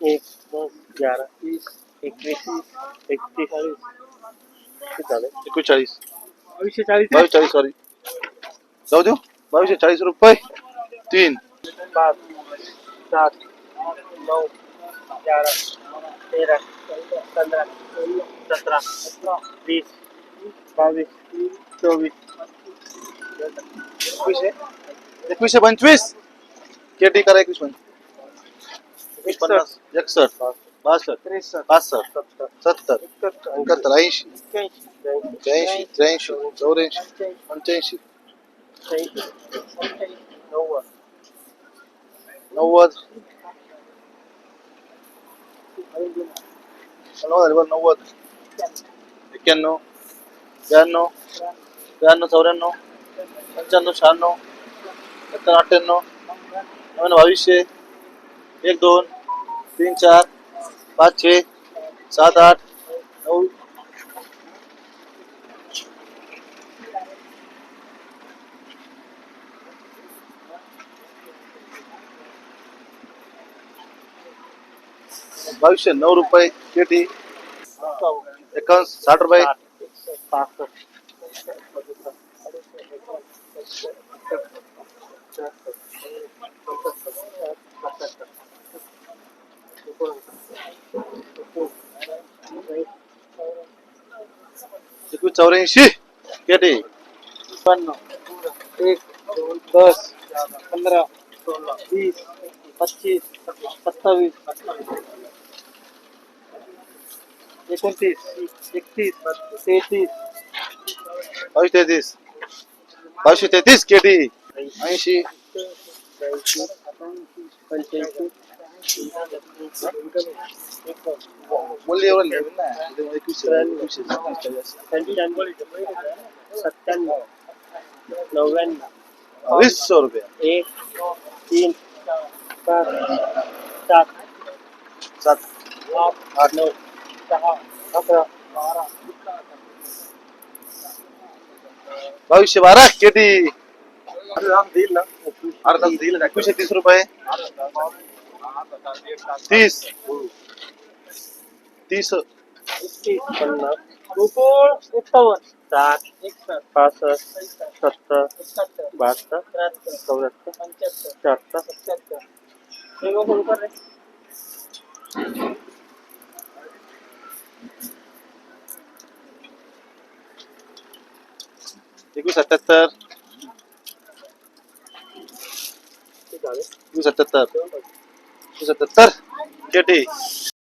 एक दस ग्यारह तीस एकवीस एकतीस एकोणचाळीस. बावीसशे चाळीस बावीस चाळीस सॉरी जाऊ देऊ. बावीसशे चाळीस रुपये. तीन. पाच सात नऊ ग्यारह तेरह पंधरा सतरा वीस बावीस चोवीस एकवीसशे एकवीसशे पंचवीस। केटी करा एकवीस पंचवीस। एकवीस पन्नास एकसष्ट बासष्ट त्रेसष्ट पासष्ट सत्तर सत्तर एकाहत्तर ऐंशी त्र्याऐंशी त्र्याऐंशी चौऱ्याऐंशी पंच्याऐंशी नव्वद नव्वद नव्वद झाले नव्वद. एक्क्याण्णव ब्याण्णव ब्याण्णव चौऱ्याण्णव पंच्याण्णव शहाण्णव सत्त्याण्णव अठ्ठ्याण्णव नव्याण्णव बावीसशे एक दोन तीन चार पाच छे सात आठ नऊ बावीसशे नऊ रुपये पेटी एकावन्न साठ रुपये. एकवीस चौऱ्याऐंशी पेटी एक दोन दस पंधरा सोळा वीस पच्चीस सत्तावीस एकोणतीस एकतीस तेहतीस बावीस तेहतीस बावीसशे तेहतीस केटी ऐंशी बोलली एवढं लिहिलं ना एकवीसशे सत्त्याण्णव नव्याण्णव वीस सौ रुपया एक तीन पाच सात सात आठ नऊ दहा अकरा बारा बावीसशे बारा केटी देईल ना अर्धा देईल एकवीसशे तीस। रुपये तीस। तीस एकतीस पन्नास गोकुळ एकावन्न साठ एकसष्ट पासष्ट सत्तर बहात्तर त्र्याहत्तर चौऱ्याहत्तर पंच्याहत्तर शहात्तर सत्याहत्तर एकवीस सत्याहत्तर एकवीस सत्याहत्तर एकवीस सत्याहत्तर केटी